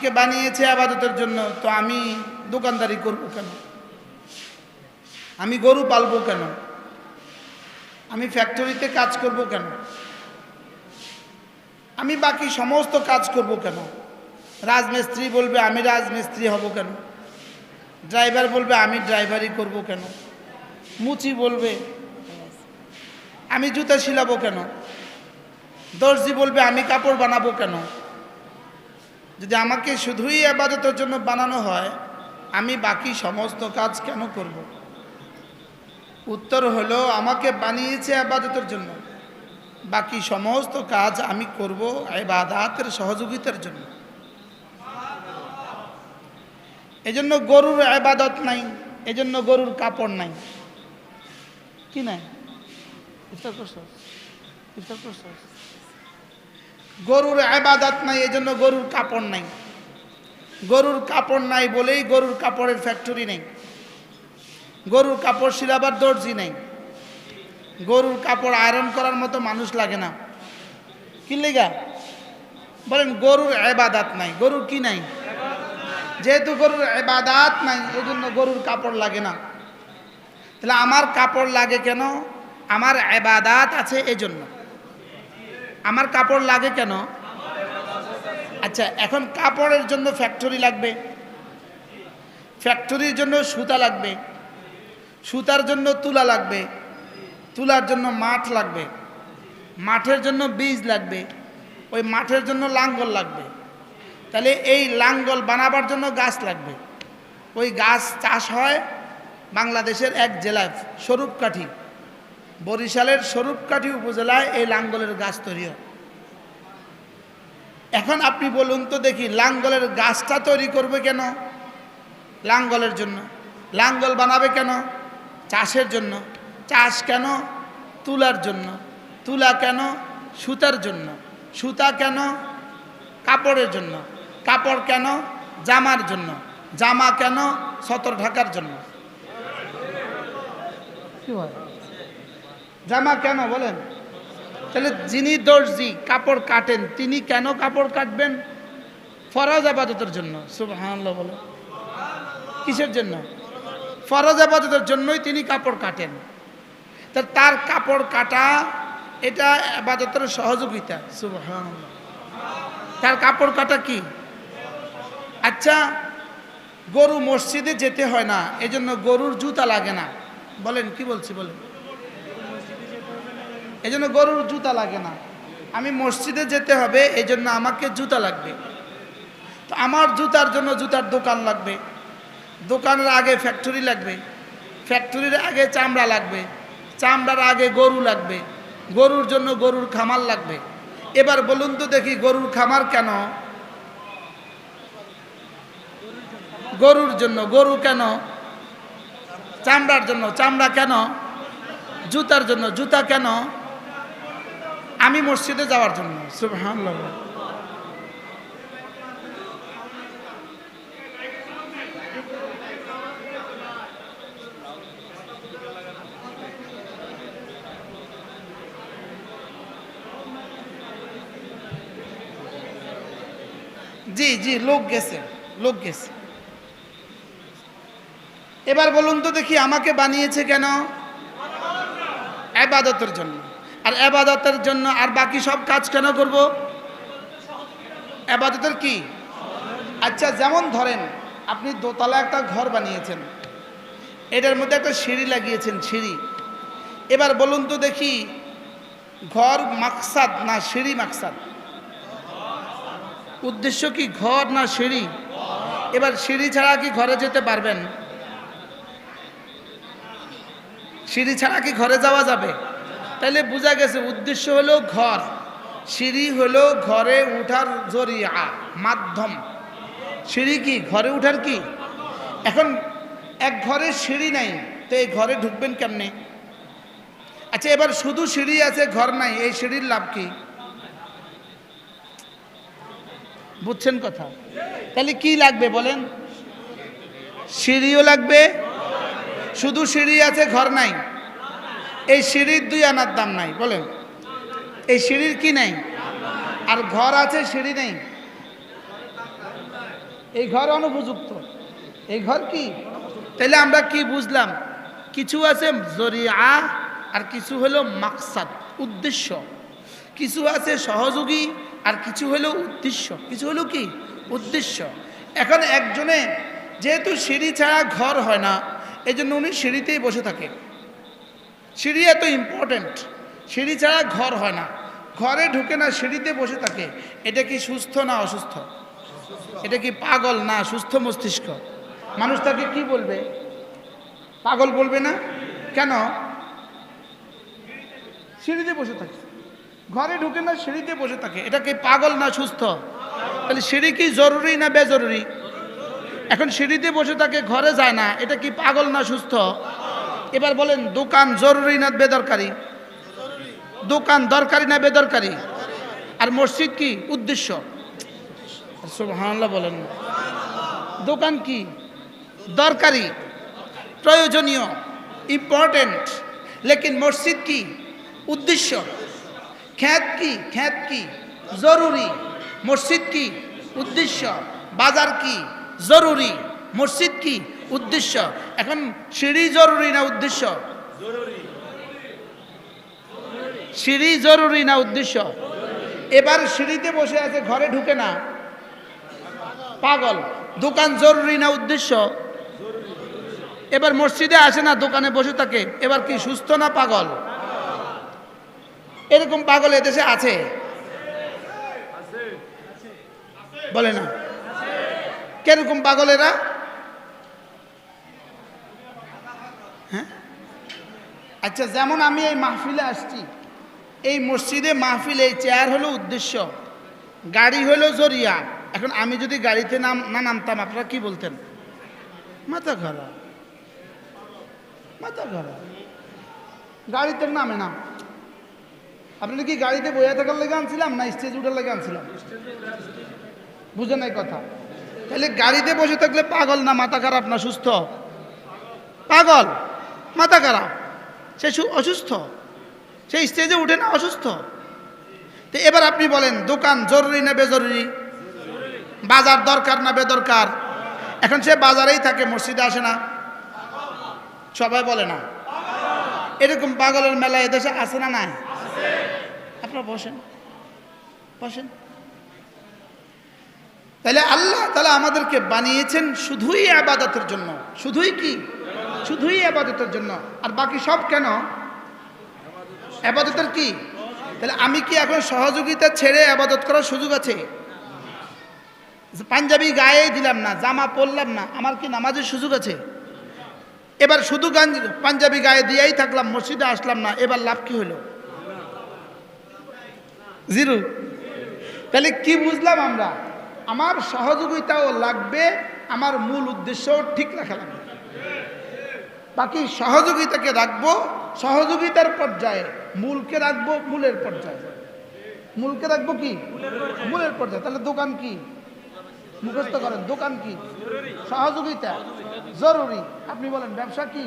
আমাকে বানিয়েছে আবাদতের জন্য, তো আমি দোকানদারি করব কেন? আমি গরু পালবো কেন? আমি ফ্যাক্টরিতে কাজ করব কেন? আমি বাকি সমস্ত কাজ করব কেন? রাজমিস্ত্রি বলবে, আমি রাজমিস্ত্রি হব কেন? ড্রাইভার বলবে, আমি ড্রাইভারই করব কেন? মুচি বলবে, আমি জুতা শিলাবো কেন? দর্জি বলবে, আমি কাপড় বানাবো কেন? যদি আমাকে শুধুই আবাদতের জন্য বানানো হয়, আমি বাকি সমস্ত কাজ কেন করব? উত্তর হলো, আমাকে বানিয়েছে আবাদতের জন্য। বাকি সমস্ত কাজ আমি করব এবাদাতের সহযোগিতার জন্য। এজন্য গরুর আবাদত নাই, এজন্য গরুর কাপড় নাই। কি নাই? করছ? করছ? গরুর আবাদত নাই, এজন্য গরুর কাপড় নাই। গরুর কাপড় নাই বলেই গরুর কাপড়ের ফ্যাক্টরি নেই। গরুর কাপড় শিলাবার দর্জি নেই। গরুর কাপড় আয়রন করার মতো মানুষ লাগে না। কি লেগা? বলেন, গরুর এবাদাত নাই। গরুর কি নাই? যেহেতু গরুর এবাদাত নাই এই জন্য গরুর কাপড় লাগে না। তাহলে আমার কাপড় লাগে কেন? আমার এবাদাত আছে এই জন্য আমার কাপড় লাগে কেন? আচ্ছা এখন কাপড়ের জন্য ফ্যাক্টরি লাগবে। ফ্যাক্টরির জন্য সুতা লাগবে। সুতার জন্য তুলা লাগবে। তুলার জন্য মাঠ লাগবে। মাঠের জন্য বীজ লাগবে। ওই মাঠের জন্য লাঙ্গল লাগবে। তাহলে এই লাঙ্গল বানাবার জন্য গাছ লাগবে। ওই গাছ চাষ হয় বাংলাদেশের এক জেলায়, স্বরূপকাঠি। বরিশালের স্বরূপকাঠি উপজেলায় এই লাঙ্গলের গাছ তৈরি হয়। এখন আপনি বলুন তো দেখি, লাঙ্গলের গাছটা তৈরি করবে কেন? লাঙ্গলের জন্য। লাঙ্গল বানাবে কেন? চাষের জন্য। চাষ কেন? তুলার জন্য। তুলা কেন? সুতার জন্য। সুতা কেন? কাপড়ের জন্য। কাপড় কেন? জামার জন্য। জামা কেন? সতর ঢাকার জন্য। কি হয় জামা কেন বলেন? তাহলে যিনি দর্জি, কাপড় কাটেন, তিনি কেন কাপড় কাটবেন? ফরজ আবাদতের জন্য, সুবহানাল্লাহ বলে কিসের জন্য? ফরজ আবাদতের জন্যই তিনি কাপড় কাটেন। তা তার কাপড় কাটা, এটা আবাদতের সহযোগিতা, সুবহানাল্লাহ। তার কাপড় কাটা কি? আচ্ছা গরু মসজিদে যেতে হয় না, এজন্য গরুর জুতা লাগে না। বলেন, কি বলছি বলেন? এজন্য গরুর জুতা লাগে না। আমি মসজিদে যেতে হবে এই জন্য আমাকে জুতা লাগবে। তো আমার জুতার জন্য জুতার দোকান লাগবে। দোকানের আগে ফ্যাক্টরি লাগবে। ফ্যাক্টরির আগে চামড়া লাগবে। চামড়ার আগে গরু লাগবে। গরুর জন্য গরুর খামার লাগবে। এবার বলুন তো দেখি গরুর খামার কেন? গরুর জন্য, গরু কেন? চামড়ার জন্য, চামড়া কেন? জুতার জন্য, জুতা কেন? আমি মসজিদে যাওয়ার জন্য। জি জি লোক গেছে লোক গেছে। এবার বলুন তো দেখি আমাকে বানিয়েছে কেন? আবাদতের জন্য। আর আবাদতের জন্য আর বাকি সব কাজ কেন করব? আবাদতের কি? আচ্ছা যেমন ধরেন আপনি দোতলা একটা ঘর বানিয়েছেন। এটার মধ্যে একটা সিঁড়ি লাগিয়েছেন, সিঁড়ি। এবার বলুন তো দেখি, ঘর মাকসাদ না সিঁড়ি মাকসাদ? উদ্দেশ্য কি ঘর না সিঁড়ি? এবার সিঁড়ি ছাড়া কি ঘরে যেতে পারবেন? সিঁড়ি ছাড়া কি ঘরে যাওয়া যাবে? তাহলে বোঝা গেছে, উদ্দেশ্য হলো ঘর, সিঁড়ি হলো ঘরে উঠার জরিয়া, মাধ্যম। সিঁড়ি কি, ঘরে উঠার কি? এখন এক ঘরে সিঁড়ি নাই, তো এই ঘরে ঢুকবেন কেমনে? আচ্ছা এবার শুধু সিঁড়ি আছে, ঘর নাই, এই সিঁড়ির লাভ কি? বুঝছেন কথা? তাহলে কি লাগবে বলেন? সিঁড়িও লাগবে, শুধু সিঁড়ি আছে, ঘর নাই। এই সিঁড়ির দুই আনার দাম নাই, বলেন। এই সিঁড়ির কি নাই? আর ঘর আছে, সিঁড়ি নেই? এই ঘর অনুপযুক্ত। এই ঘর কি? তাহলে আমরা কি বুঝলাম? কিছু আছে জরিয়া আর কিছু হলো মাকসাদ, উদ্দেশ্য। কিছু আছে সহযোগী আর কিছু হলো উদ্দেশ্য। কিছু হলো কি? উদ্দেশ্য। এখন একজনে যেহেতু সিঁড়ি ছাড়া ঘর হয় না এই জন্য উনি সিঁড়িতেই বসে থাকে। সিঁড়ি এত ইম্পর্ট্যান্ট সিঁড়ি ছাড়া ঘর হয় না। ঘরে ঢুকে না সিঁড়িতে বসে থাকে। এটা কি সুস্থ না অসুস্থ? এটা কি পাগল না সুস্থ মস্তিষ্ক? মানুষ তাকে কি বলবে? পাগল বলবে না? কেন? সিঁড়িতে বসে থাকে। ঘরে ঢুকে না সিঁড়িতে বসে থাকে। এটা কি পাগল না সুস্থ? তাহলে সিঁড়ি কি জরুরি না বেজরুরি? এখন সিঁড়িতে বসে থাকে, ঘরে যায় না। এটা কি পাগল না সুস্থ? এবার বলেন, দোকান জরুরি না বেদরকারি? দোকান দরকারি না বেদরকারি? আর মসজিদ কি? উদ্দেশ্য? বলেন। দোকান কি? দরকারি, প্রয়োজনীয় ইম্পর্টেন্ট লেকিন মসজিদ কি? উদ্দেশ্য। খ্যাত কি? খ্যাত কি? জরুরি। মসজিদ কি? উদ্দেশ্য। বাজার কি? জরুরি। মসজিদ কি? উদ্দেশ্য। এখন সিঁড়ি জরুরি না উদ্দেশ্য? সিঁড়ি জরুরি না উদ্দেশ্য? এবার সিঁড়িতে বসে আছে, ঘরে ঢুকে না। পাগল। দোকান জরুরি না উদ্দেশ্য? এবার মসজিদে আসে না, দোকানে বসে থাকে। এবার কি, সুস্থ না পাগল? এরকম পাগল এদেশে আছে? বলে না। কীরকম পাগল হ্যাঁ? আচ্ছা যেমন আমি এই মাহফিলে আসছি, এই মসজিদে মাহফিল, এই চেয়ার হলো উদ্দেশ্য, গাড়ি হলো জরিয়া। এখন আমি যদি গাড়িতে নাম, না নামতাম, আপনারা কি বলতেন? মাথা খারাপ মাথা খারাপ। গাড়িতে নামে না। আপনি কি গাড়িতে বইয়া থাকার লেগে আনছিলাম, না স্টেজ উঠার লেগে আনছিলাম? বুঝে নাই কথা। তাহলে গাড়িতে বসে থাকলে পাগল না? মাথা খারাপ না? সুস্থ? পাগল? মাথা খারাপ, সে অসুস্থ, সে স্টেজে উঠে না অসুস্থ। তো এবার আপনি বলেন, দোকান জরুরি না বেজরুরি? বাজার দরকার না বেদরকার? এখন সে বাজারেই থাকে, মসজিদে আসে না। সবাই বলে না। এরকম পাগলের মেলা এদেশে আসে না নাই? আপনারা বসেন। বসেন। তাহলে আল্লাহ তালা আমাদেরকে বানিয়েছেন শুধুই আবাদতের জন্য। শুধুই কি? শুধুই আবাদতের জন্য। আর বাকি সব কেন? আবাদতের কি? তাহলে আমি কি এখন সহযোগিতা ছেড়ে আবাদত করার সুযোগ আছে? পাঞ্জাবি গায়ে দিলাম না, জামা পরলাম না, আমার কি নামাজের সুযোগ আছে? এবার শুধু পাঞ্জাবি গায়ে দিয়েই থাকলাম, মসজিদে আসলাম না, এবার লাভ কি হলো? জিরো তাহলে কি বুঝলাম আমরা? আমার সহযোগিতাও লাগবে, আমার মূল উদ্দেশ্যও ঠিক রাখা লাগবে। বাকি সহযোগিতাকে রাখব, সহযোগিতার পর্যায়ে, মূলকে রাখব, মূলের পর্যায়ে। মূলকে রাখব কি? মূলের পর্যায়ে। তাহলে দোকান কি? মুখস্থ করেন, দোকান কি? সহযোগিতা। জরুরি। আপনি বলেন, ব্যবসা কি?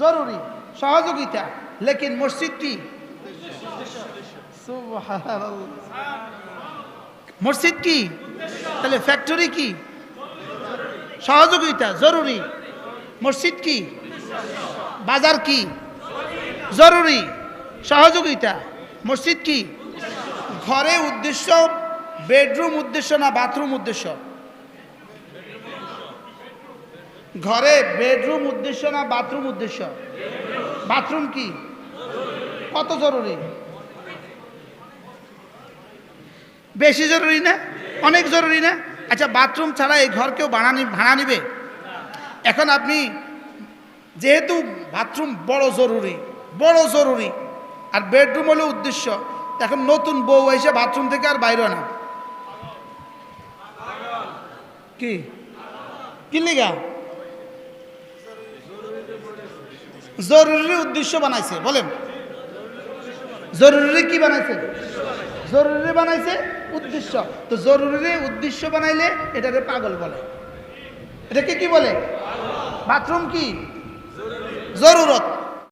জরুরি। সহযোগিতা। লেকিন মসজিদ কি। মসজিদ কি? তাহলে ফ্যাক্টরি কি? সহযোগিতা, জরুরি। মসজিদ কি? বাজার কি? জরুরি। সহযোগিতা। মসজিদ কি? ঘরে উদ্দেশ্য, বেডরুম উদ্দেশ্য না বাথরুম উদ্দেশ্য? ঘরে বেডরুম উদ্দেশ্য না বাথরুম উদ্দেশ্য? বাথরুম কি? কত জরুরি? বেশি জরুরি না? অনেক জরুরি না? আচ্ছা বাথরুম ছাড়া এই ঘর কেউ ভাড়া ভাড়া নিবে? এখন আপনি যেহেতু বাথরুম বড় জরুরি বড় জরুরি। আর বেডরুম হলো উদ্দেশ্য। এখন নতুন বউ এসে বাথরুম থেকে আর বাইরে না। কি? কি লিগা? জরুরি উদ্দেশ্য বানাইছে, বলেন। জরুরি কি বানাইছে? জরুরি বানাইছে উদ্দেশ্য। তো জরুরি উদ্দেশ্য বানাইলে এটাকে পাগল বলে। এটাকে কি বলে? বাথরুম কি? জরুরত।